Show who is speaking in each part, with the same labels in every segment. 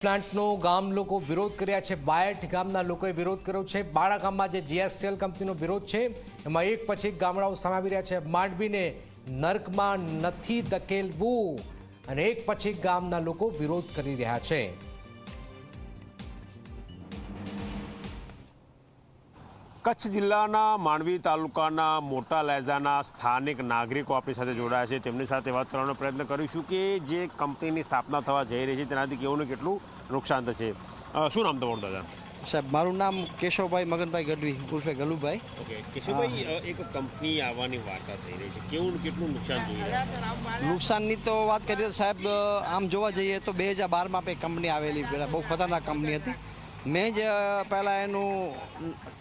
Speaker 1: પ્લાન્ટનો ગામ લોકો વિરોધ કર્યા છે. બાયટ ગામના લોકોએ વિરોધ કર્યો છે. બાળા ગામમાં જે જીએસસીએલ કંપનીનો વિરોધ છે, એમાં એક પછી એક ગામડાઓ સમાવી રહ્યા છે. માંડવીને નર્કમાં નથી ધકેલવું અને એક પછી ગામના લોકો વિરોધ કરી રહ્યા છે.
Speaker 2: કચ્છ જિલ્લાના માંડવી તાલુકાના મોટા લેઝાના સ્થાનિક નાગરિકો આપણી સાથે જોડાયા છે. તેમની સાથે વાત કરવાનો પ્રયત્ન કરીશું કે જે કંપનીની સ્થાપના થવા જઈ રહી છે તેનાથી કેવું ને કેટલું નુકસાન થશે. શું નામ તમારું દાદા?
Speaker 3: સાહેબ મારું નામ કેશવભાઈ મગનભાઈ ગઢવી ઉર્ફે ગલુભાઈ.
Speaker 2: ઓકે કેશુભાઈ એક કંપની આવવાની વાર્તા થઈ રહી છે. કેવું કેટલું નુકસાન જોઈએ
Speaker 3: નુકસાનની તો વાત કરીએ તો સાહેબ આમ જોવા જઈએ તો બે હજાર બારમાં આપણે કંપની આવેલી પહેલાં બહુ ખતરનાક કંપની હતી. મેં જ પહેલાં એનું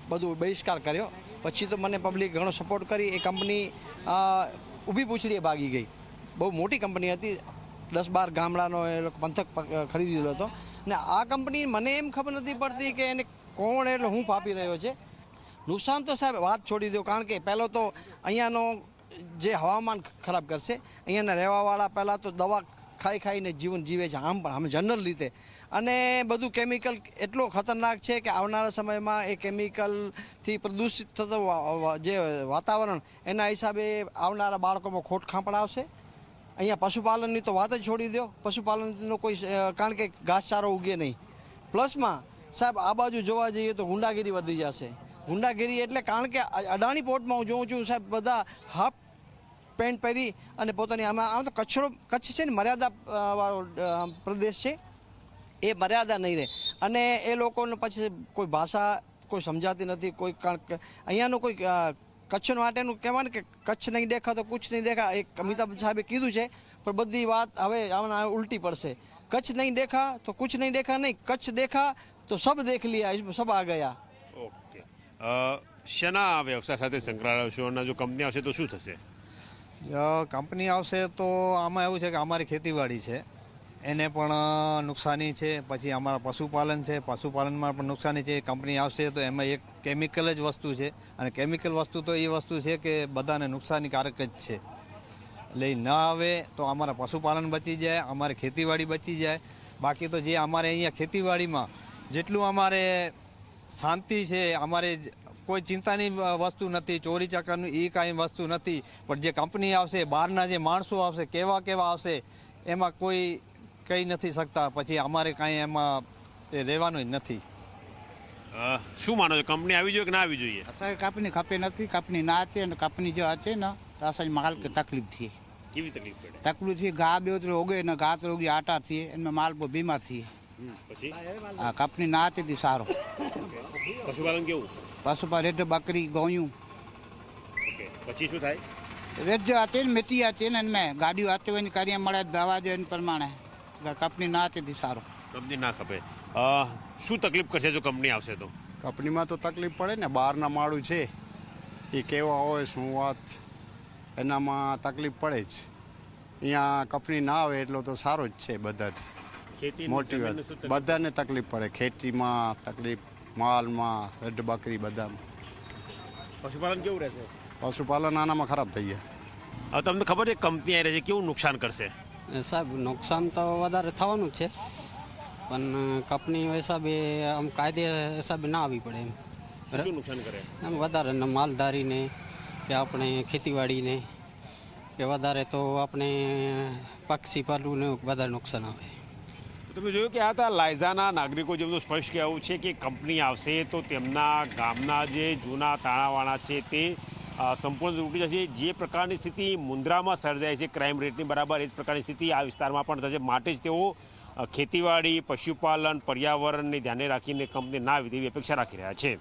Speaker 3: બધું બહિષ્કાર કર્યો. પછી તો મને પબ્લિક ઘણો સપોર્ટ કરી, એ કંપની ઊભી પૂછડીએ ભાગી ગઈ. બહુ મોટી કંપની હતી. દસ બાર ગામડાનો એ લોકો પંથક ખરીદી હતો. ને આ કંપની મને એમ ખબર નથી પડતી કે એને કોણ એટલે હું પાપી રહ્યો છે. નુકસાન તો સાહેબ વાત છોડી દો, કારણ કે પહેલો તો અહીંયાનો જે હવામાન ખરાબ કરશે, અહીંયાના રહેવાવાળા પહેલાં તો દવા ખાઈ ખાઈને જીવન જીવે છે. આમ પણ આમ જનરલ રીતે. અને બધું કેમિકલ એટલો ખતરનાક છે કે આવનારા સમયમાં એ કેમિકલથી પ્રદૂષિત થતો જે વાતાવરણ, એના હિસાબે આવનારા બાળકોમાં ખોટ ખાંપડાવશે અહીંયા પશુપાલનની તો વાત જ છોડી દો પશુપાલનનો કોઈ કારણ કે ઘાસચારો ઉગે નહીં. પ્લસમાં, સાહેબ, આ બાજુ જોવા જઈએ તો ગુંડાગીરી વધી જશે. ગુંડાગીરી એટલે કારણ કે અડાણી પોર્ટમાં હું જોઉં છું, સાહેબ, બધા હાફ પેન્ટ પહેરી અને પોતાની આમાં આમ તો કચ્છનો કચ્છ છે ને મર્યાદા વાળો પ્રદેશ છે. એ મર્યાદા નહીં રહે. અને એ લોકોને પછી કોઈ ભાષા કોઈ સમજાતી નથી, કોઈ કારણ કે અહીંયાનું કોઈ કચ્છ માટેનું કહેવાય ને કે કચ્છ નહીં દેખા તો કુછ નહીં દેખા, એક અમિતાભ સાહેબે કીધું છે, પણ બધી વાત હવે આમાં ઉલટી પડશે. કચ્છ નહીં દેખા તો કુછ નહીં દેખા નહીં, કચ્છ દેખા તો સબ દેખ લિયા સબ આ ગયા.
Speaker 2: ઓકે. શેના વ્યવસાય સાથે સંકળાયેલા છો? અને જો કંપની આવશે તો શું થશે?
Speaker 4: કંપની આવશે તો આમાં એવું છે કે અમારી ખેતીવાડી છે. એને પણ નુકસાની છે. પછી અમારા પશુપાલન છે. પશુપાલનમાં પણ નુકસાની છે. કંપની આવશે તો એમાં એક કેમિકલ જ વસ્તુ છે. અને કેમિકલ વસ્તુ તો એ વસ્તુ છે કે બધાને નુકસાનીકારક જ છે. એટલે ન આવે તો અમારા પશુપાલન બચી જાય, અમારી ખેતીવાડી બચી જાય. બાકી તો જે અમારે અહીંયા ખેતીવાડીમાં જેટલું અમારે શાંતિ છે, અમારે કોઈ ચિંતાની વસ્તુ નથી ચોરી ચાકરનું એ કાંઈ વસ્તુ નથી. પણ જે કંપની આવશે બહારના જે માણસો આવશે કેવા કેવા આવશે એમાં કોઈ કહી નથી શકતા. પછી અમારે કાંઈ એમાં એ રહેવાનું જ નથી.
Speaker 2: શું માનો છો? કંપની આવી જોઈએ કે ના આવી જોઈએ?
Speaker 5: અત્યારે કાપની ખપે નથી કાપની ના હતી અને કાપની જો છે ને તો અસાંજી માલ કે તકલીફ થઈ
Speaker 2: કેવી તકલીફ પડે?
Speaker 5: તકલીફ થઈ ઘા બે ઉતરે ઓગે ને ઘા તો ઓગી આટા થઈએ એમાં માલ બહુ બીમાર
Speaker 2: થઈએ પછી?
Speaker 5: હા કાપની ના હતી સારો.
Speaker 2: પશુપાલન કેવું?
Speaker 5: પાછું રેટ બાકરી
Speaker 2: ગોયું. પછી શું થાય?
Speaker 5: રેજ આતે ને મેથી હતી ને મેં ગાડીઓ હતી હોય ને કાર્ય મળે દવા જોઈએ પ્રમાણે. કંપની ના આતી હતી સારું.
Speaker 2: કંપની ના ખપે. શું તકલીફ કરશે જો કંપની આવશે તો?
Speaker 6: કંપનીમાં તો તકલીફ પડે ને બહારના માળું છે. એ કેવા હોય શું વાત. એનામાં તકલીફ પડે જ. અહીંયા કંપની ના આવે એટલો તો સારો જ છે
Speaker 2: બધા
Speaker 6: મોટી વાત. બધાને તકલીફ પડે. ખેતીમાં તકલીફ માલમાં હેડ બકરી બધામાં.
Speaker 2: પશુપાલન કેવું રહેશે?
Speaker 6: પશુપાલન આનામાં ખરાબ થઈ ગયા.
Speaker 2: હવે તમને ખબર છે કંપની આવી રહી છે કેવું નુકસાન કરશે?
Speaker 7: સાહેબ નુકસાન તો વધારે થવાનું જ છે. પણ કંપની હિસાબે આમ કાયદે હિસાબે ના આવી પડે એમ.
Speaker 2: શું નુકસાન કરે?
Speaker 7: વધારે માલધારીને કે આપણે ખેતીવાડીને કે વધારે તો આપણે પક્ષી પાલુને વધારે નુકસાન આવે.
Speaker 2: તમે જોયું કે આ હતા લાયઝાના નાગરિકો જેમનું સ્પષ્ટ કહેવું છે કે કંપની આવશે તો તેમના ગામના જે જૂના તાણાવાણા છે તે સંપૂર્ણ તૂટી જશે. જે પ્રકારની સ્થિતિ મુન્દ્રામાં સર્જાય છે, ક્રાઇમ રેટની બરાબર એ જ પ્રકારની સ્થિતિ આ વિસ્તારમાં પણ થશે. માટે જ તેઓ ખેતીવાડી, પશુપાલન, પર્યાવરણને ધ્યાને રાખીને કંપની ના આવે તેવી અપેક્ષા રાખી રહ્યા છે.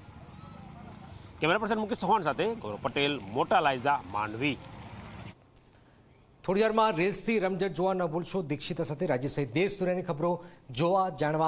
Speaker 2: કેમેરા પર્સન મુકેશ ચૌહાણ સાથે ગૌરવ પટેલ, મોટા લાયઝા, માંડવી.
Speaker 1: થોડી વારમાં રેસથી રમઝટ જોવા ન ભૂલશો. દીક્ષિતા સાથે રાજ્ય સહિત દેશ દુનિયાની ખબરો જોવા, જાણવા